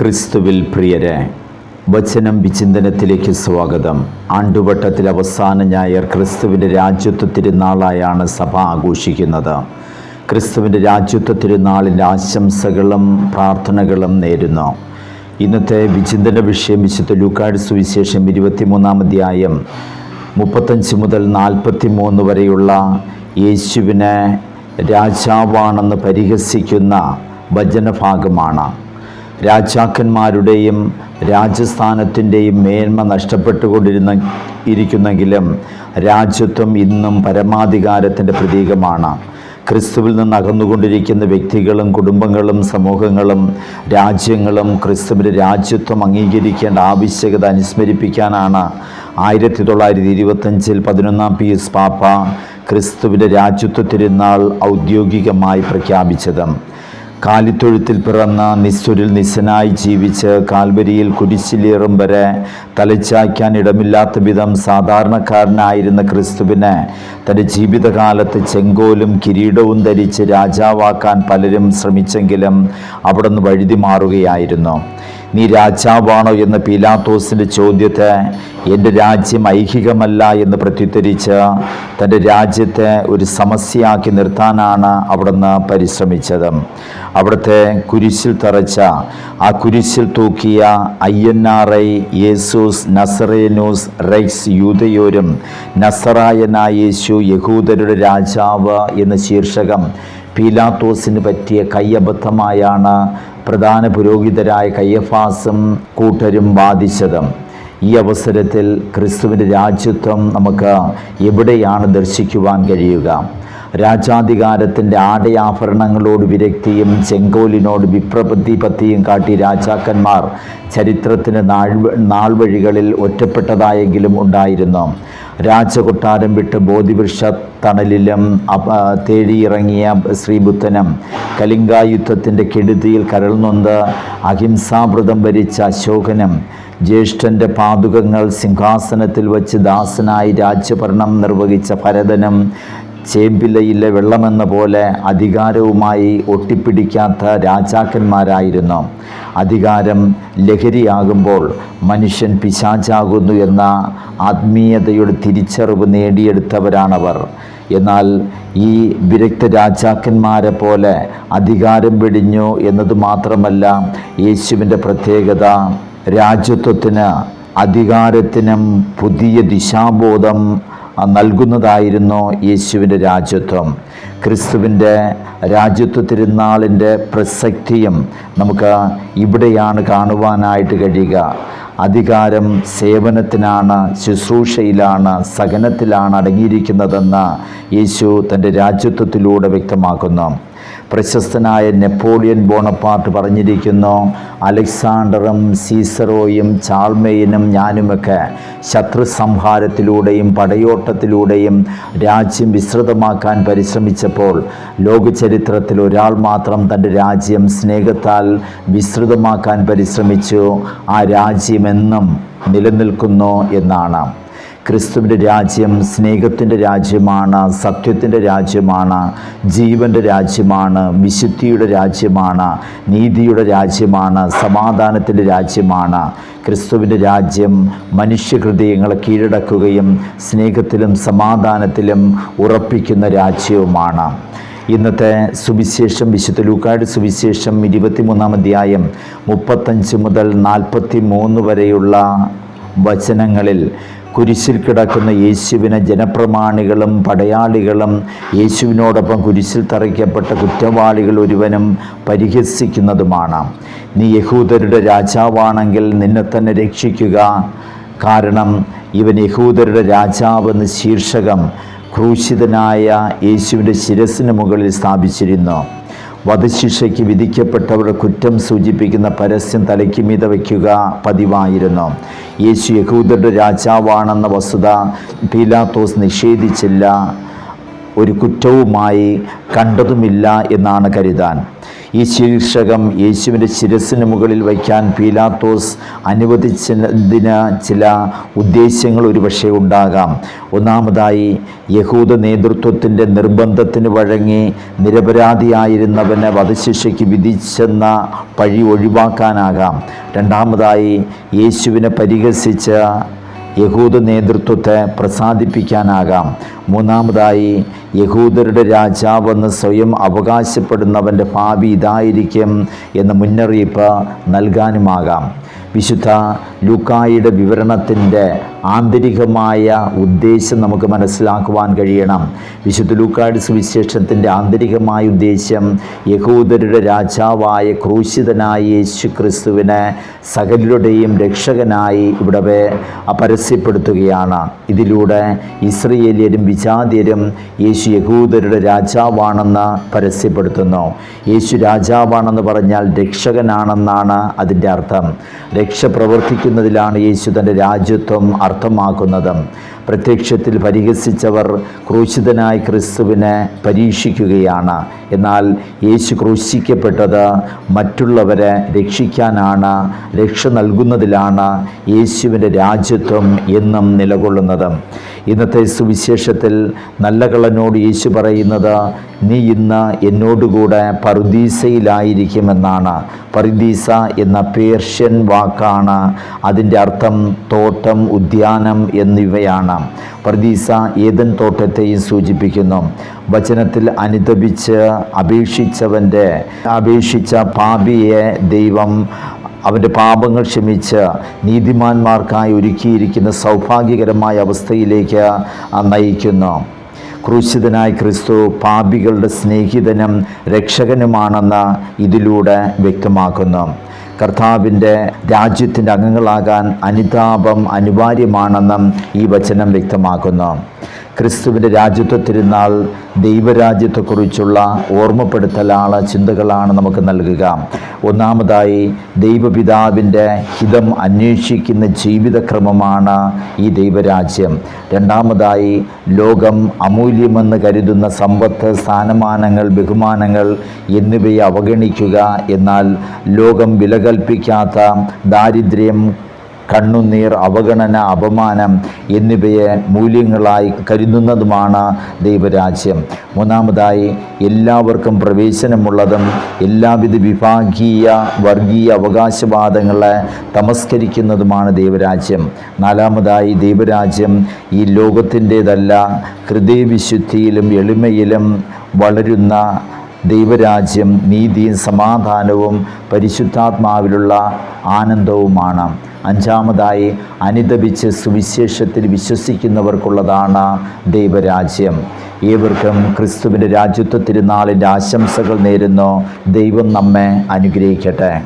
ക്രിസ്തുവിൽ പ്രിയരെ വചനം വിചിന്തനത്തിലേക്ക് സ്വാഗതം. ആണ്ടുവട്ടത്തിൽ അവസാന ഞായർ ക്രിസ്തുവിന്റെ രാജ്യത്വ തിരുനാളായാണ് സഭ ആഘോഷിക്കുന്നത്. ക്രിസ്തുവിന്റെ രാജ്യത്വ തിരുനാളിന്റെ ആശംസകളും പ്രാർത്ഥനകളും നേരുന്നു. ഇന്നത്തെ വിചിന്തന വിഷയം വിശുദ്ധ ലൂക്കാട് സുവിശേഷം ഇരുപത്തിമൂന്നാം അധ്യായം മുപ്പത്തഞ്ച് മുതൽ നാൽപ്പത്തി മൂന്ന് വരെയുള്ള യേശുവിനെ രാജാവാണെന്ന് പരിഹസിക്കുന്ന വചനഭാഗമാണ്. രാജാക്കന്മാരുടെയും രാജസ്ഥാനത്തിന്റെയും മേന്മ നഷ്ടപ്പെട്ടുകൊണ്ടിരുന്ന ഇരിക്കുന്നെങ്കിലും രാജ്യത്വം ഇന്നും പരമാധികാരത്തിന്റെ പ്രതീകമാണ്. ക്രിസ്തുവിൽ നിന്ന് അകന്നുകൊണ്ടിരിക്കുന്ന വ്യക്തികളും കുടുംബങ്ങളും സമൂഹങ്ങളും രാജ്യങ്ങളും ക്രിസ്തുവിന്റെ രാജ്യത്വം അംഗീകരിക്കേണ്ട ആവശ്യകത അനുസ്മരിപ്പിക്കാനാണ് ആയിരത്തി തൊള്ളായിരത്തി ഇരുപത്തഞ്ചിൽ പതിനൊന്നാം പി എസ് പാപ്പ ക്രിസ്തുവിന്റെ രാജ്യത്വ തിരുനാൾ ഔദ്യോഗികമായി പ്രഖ്യാപിച്ചത്. കാലിത്തൊഴുത്തിൽ പിറന്ന നിസ്വരിൽ നിസ്സനായി ജീവിച്ച് കാൽവരിയിൽ കുരിശിലേറും വരെ തലച്ചായ്ക്കാൻ ഇടമില്ലാത്ത വിധം സാധാരണക്കാരനായിരുന്ന ക്രിസ്തുവിനെ തന്റെ ജീവിതകാലത്ത് ചെങ്കോലും കിരീടവും ധരിച്ച് രാജാവാക്കാൻ പലരും ശ്രമിച്ചെങ്കിലും അവിടുന്ന് വഴുതി മാറുകയായിരുന്നു. നീ രാജാവാണോ? എന്ന പീലാത്തോസിന്റെ ചോദ്യത്തെ എന്റെ രാജ്യം ഐഹികമല്ല എന്ന് പ്രത്യുത്തരിച്ച് തന്റെ രാജ്യത്തെ ഒരു സമസ്യയാക്കി നിർത്താനാണ് അവിടുന്ന് പരിശ്രമിച്ചത്. അവിടുത്തെ കുരിശിൽ തറച്ച ആ കുരിശിൽ തൂക്കിയ അയ്യന്നാറൈ യേസൂസ് നസറേനൂസ് റൈസ് യൂതയോരും നസറായനായ യേശു യഹൂദരുടെ രാജാവ് എന്ന ശീർഷകം പീലാത്തോസിന് പറ്റിയ കയ്യബദ്ധമായാണ് പ്രധാന പുരോഹിതരായ കയ്യഫാസും കൂട്ടരും വാദിച്ചത്. ഈ അവസരത്തിൽ ക്രിസ്തുവിന്റെ രാജ്യത്വം നമുക്ക് എവിടെയാണ് ദർശിക്കുവാൻ കഴിയുക? രാജാധികാരത്തിന്റെ ആടയാഭരണങ്ങളോട് വിരക്തിയും ചെങ്കോലിനോട് വിപ്രപ്രതിപത്തിയും കാട്ടി രാജാക്കന്മാർ ചരിത്രത്തിന് നാൾ നാൾവഴികളിൽ ഒറ്റപ്പെട്ടതായെങ്കിലും ഉണ്ടായിരുന്നു. രാജകൊട്ടാരം വിട്ട് ബോധിവൃക്ഷ തണലിലും തേടിയിറങ്ങിയ ശ്രീബുദ്ധനും കലിംഗായുദ്ധത്തിന്റെ കെടുതിയിൽ കരൾനൊന്ത് അഹിംസാവ്രതം വരിച്ച അശോകനും ജ്യേഷ്ഠന്റെ പാതുകങ്ങൾ സിംഹാസനത്തിൽ വച്ച് ദാസനായി രാജ്യഭരണം നിർവഹിച്ച ഭരതനും ചേമ്പിലയിലെ വെള്ളമെന്ന പോലെ അധികാരവുമായി ഒട്ടിപ്പിടിക്കാത്ത രാജാക്കന്മാരായിരുന്നു. അധികാരം ലഹരിയാകുമ്പോൾ മനുഷ്യൻ പിശാചാകുന്നു എന്ന ആത്മീയതയുടെ തിരിച്ചറിവ് നേടിയെടുത്തവരാണവർ. എന്നാൽ ഈ വിരക്ത രാജാക്കന്മാരെ പോലെ അധികാരം വെടിഞ്ഞു എന്നത് മാത്രമല്ല യേശുവിന്റെ പ്രത്യേകത രാജ്യത്വത്തിന് അധികാരത്തിനും പുതിയ ദിശാബോധം നൽകുന്നതായിരുന്നു യേശുവിന്റെ രാജ്യത്വം. ക്രിസ്തുവിന്റെ രാജ്യത്വ തിരുനാളിന്റെ പ്രസക്തിയും നമുക്ക് ഇവിടെയാണ് കാണുവാനായിട്ട് കഴിയുക. അധികാരം സേവനത്തിനാണ് ശുശ്രൂഷയിലാണ് സഹനത്തിലാണ് അടങ്ങിയിരിക്കുന്നതെന്ന് യേശു തന്റെ രാജ്യത്വത്തിലൂടെ വ്യക്തമാക്കുന്നു. പ്രശസ്തനായ നെപ്പോളിയൻ ബോണപ്പാർട്ട് പറഞ്ഞിരിക്കുന്നു. അലക്സാണ്ടറും സീസറോയും ചാൾമേയനും ഞാനുമൊക്കെ ശത്രു സംഹാരത്തിലൂടെയും പടയോട്ടത്തിലൂടെയും രാജ്യം വിസ്തൃതമാക്കാൻ പരിശ്രമിച്ചപ്പോൾ ലോകചരിത്രത്തിൽ ഒരാൾ മാത്രം തന്റെ രാജ്യം സ്നേഹത്താൽ വിസ്തൃതമാക്കാൻ പരിശ്രമിച്ചു. ആ രാജ്യമെന്നും നിലനിൽക്കുന്നു എന്നാണ്. ക്രിസ്തുവിന്റെ രാജ്യം സ്നേഹത്തിന്റെ രാജ്യമാണ് സത്യത്തിന്റെ രാജ്യമാണ് ജീവന്റെ രാജ്യമാണ് വിശുദ്ധിയുടെ രാജ്യമാണ് നീതിയുടെ രാജ്യമാണ് സമാധാനത്തിന്റെ രാജ്യമാണ്. ക്രിസ്തുവിന്റെ രാജ്യം മനുഷ്യഹൃദയങ്ങളെ കീഴടക്കുകയും സ്നേഹത്തിലും സമാധാനത്തിലും ഉറപ്പിക്കുന്ന രാജ്യവുമാണ്. ഇന്നത്തെ സുവിശേഷം വിശുദ്ധ ലൂക്കാട് സുവിശേഷം ഇരുപത്തിമൂന്നാം അധ്യായം മുപ്പത്തഞ്ച് മുതൽ നാൽപ്പത്തി മൂന്ന് വരെയുള്ള വചനങ്ങളിൽ കുരിശിൽ കിടക്കുന്ന യേശുവിനെ ജനപ്രമാണികളും പടയാളികളും യേശുവിനോടൊപ്പം കുരിശിൽ തറയ്ക്കപ്പെട്ട കുറ്റവാളികൾ ഒരുവനും പരിഹസിക്കുന്നതുമാണ്. നീ യഹൂദരുടെ രാജാവാണെങ്കിൽ നിന്നെ തന്നെ രക്ഷിക്കുക. കാരണം ഇവൻ യഹൂദരുടെ രാജാവെന്ന് ശീർഷകം ക്രൂശിതനായ യേശുവിന്റെ ശിരസിന് മുകളിൽ സ്ഥാപിച്ചിരുന്നു. വധശിക്ഷയ്ക്ക് വിധിക്കപ്പെട്ടവരുടെ കുറ്റം സൂചിപ്പിക്കുന്ന പരസ്യം തലയ്ക്ക് മീത വയ്ക്കുക പതിവായിരുന്നു. യേശു യഹൂദരുടെ രാജാവാണെന്ന വസ്തുത പീലാത്തോസ് നിഷേധിച്ചില്ല. ഒരു കുറ്റവുമായി കണ്ടതുമില്ല എന്നാണ് കരുതാൻ. ഈ ശീർഷകം യേശുവിന്റെ ശിരസിന് മുകളിൽ വയ്ക്കാൻ പീലാത്തോസ് അനുവദിച്ചതിന് ചില ഉദ്ദേശ്യങ്ങൾ ഒരുപക്ഷെ ഉണ്ടാകാം. ഒന്നാമതായി യഹൂദ നേതൃത്വത്തിന്റെ നിർബന്ധത്തിന് വഴങ്ങി നിരപരാധിയായിരുന്നവനെ വധശിക്ഷയ്ക്ക് വിധിച്ചെന്ന പഴി ഒഴിവാക്കാനാകാം. രണ്ടാമതായി യേശുവിനെ പരിഹസിച്ച യഹൂദ നേതൃത്വത്തെ പ്രസാദിപ്പിക്കാനാകാം. മൂന്നാമതായി യഹൂദരുടെ രാജാവെന്ന് സ്വയം അവകാശപ്പെടുന്നവന്റെ ഭാവി ഇതായിരിക്കും എന്ന മുന്നറിയിപ്പ് നൽകാനുമാകാം. വിശുദ്ധ ലൂക്കായുടെ വിവരണത്തിന്റെ ആന്തരികമായ ഉദ്ദേശം നമുക്ക് മനസ്സിലാക്കുവാൻ കഴിയണം. വിശുദ്ധ ലൂക്കാട് സുവിശേഷത്തിന്റെ ആന്തരികമായ ഉദ്ദേശം യഹൂദരുടെ രാജാവായ ക്രൂശിതനായ യേശു ക്രിസ്തുവിനെ സകലരുടെയും രക്ഷകനായി ഇവിടെ പരസ്യപ്പെടുത്തുകയാണ് ഇതിലൂടെ ഇസ്രയേലിയരും വിജാതിയരും യേശു യഹൂദരുടെ രാജാവാണെന്ന് പരസ്യപ്പെടുത്തുന്നു. യേശു രാജാവാണെന്ന് പറഞ്ഞാൽ രക്ഷകനാണെന്നാണ് അതിന്റെ അർത്ഥം. രക്ഷ പ്രവർത്തിക്കുന്നതിലാണ് യേശു തന്റെ രാജ്യത്വം അർത്ഥമാക്കുന്നത് പ്രത്യക്ഷത്തിൽ പരിഹസിച്ചവർ ക്രൂശിതനായ ക്രിസ്തുവിനെ പരീക്ഷിക്കുകയാണ്. എന്നാൽ യേശു ക്രൂശിക്കപ്പെട്ടത് മറ്റുള്ളവരെ രക്ഷിക്കാനാണ് രക്ഷ നൽകുന്നതിലാണ് യേശുവിന്റെ രാജ്യത്വം എന്നും നിലകൊള്ളുന്നത്. ഇന്നത്തെ സുവിശേഷത്തിൽ നല്ല കള്ളനോട് യേശു പറയുന്നത് നീ ഇന്ന് എന്നോടുകൂടെ പറുദീസയിലായിരിക്കുമെന്നാണ്. പറുദീസ എന്ന പേർഷ്യൻ വാക്കാണ്. അതിന്റെ അർത്ഥം തോട്ടം ഉദ്യാനം എന്നിവയാണ്. പറുദീസ ഏതൻ തോട്ടത്തെയും സൂചിപ്പിക്കുന്നു. വചനത്തിൽ അനുദപിച്ച് അപേക്ഷിച്ചവന്റെ അപേക്ഷിച്ച പാപിയെ ദൈവം അവന്റെ പാപങ്ങൾ ക്ഷമിച്ച് നീതിമാന്മാർക്കായി ഒരുക്കിയിരിക്കുന്ന സൗഭാഗ്യകരമായ അവസ്ഥയിലേക്ക് നയിക്കുന്നു ക്രൂശിതനായ ക്രിസ്തു പാപികളുടെ സ്നേഹിതനും രക്ഷകനുമാണെന്ന് ഇതിലൂടെ വ്യക്തമാക്കുന്നു. കർത്താവിന്റെ രാജ്യത്തിന്റെ അംഗങ്ങളാകാൻ അനുതാപം അനിവാര്യമാണെന്നും ഈ വചനം വ്യക്തമാക്കുന്നു. ക്രിസ്തുവിന്റെ രാജ്യത്വ തിരുനാൾ ദൈവരാജ്യത്തെക്കുറിച്ചുള്ള ഓർമ്മപ്പെടുത്തലാണ് ചിന്തകളാണ് നമുക്ക് നൽകുക. ഒന്നാമതായി ദൈവപിതാവിന്റെ ഹിതം അന്വേഷിക്കുന്ന ജീവിതക്രമമാണ് ഈ ദൈവരാജ്യം. രണ്ടാമതായി ലോകം അമൂല്യമെന്ന് കരുതുന്ന സമ്പത്ത് സ്ഥാനമാനങ്ങൾ ബഹുമാനങ്ങൾ എന്നിവയെ അവഗണിക്കുക എന്നാൽ ലോകം വിലകൽപ്പിക്കാത്ത ദാരിദ്ര്യം കണ്ണുനീർ അവഗണന അപമാനം എന്നിവയെ മൂല്യങ്ങളായി കരുതുന്നതുമാണ് ദൈവരാജ്യം. മൂന്നാമതായി എല്ലാവർക്കും പ്രവേശനമുള്ളതും എല്ലാവിധ വിഭാഗീയ വർഗീയ അവകാശവാദങ്ങളെ തമസ്കരിക്കുന്നതുമാണ് ദൈവരാജ്യം. നാലാമതായി ദൈവരാജ്യം ഈ ലോകത്തിന്റേതല്ല ഹൃദയവിശുദ്ധിയിലും എളിമയിലും വളരുന്ന ദൈവരാജ്യം. നീതിയും സമാധാനവും പരിശുദ്ധാത്മാവിലുള്ള ആനന്ദവുമാണ്. അഞ്ചാമതായി അനുദപിച്ച് സുവിശേഷത്തിൽ വിശ്വസിക്കുന്നവർക്കുള്ളതാണ് ദൈവരാജ്യം. ഏവർക്കും ക്രിസ്തുവിന്റെ രാജ്യത്വ തിരുനാളിന്റെ ആശംസകൾ നേരുന്നു. ദൈവം നമ്മെ അനുഗ്രഹിക്കട്ടെ.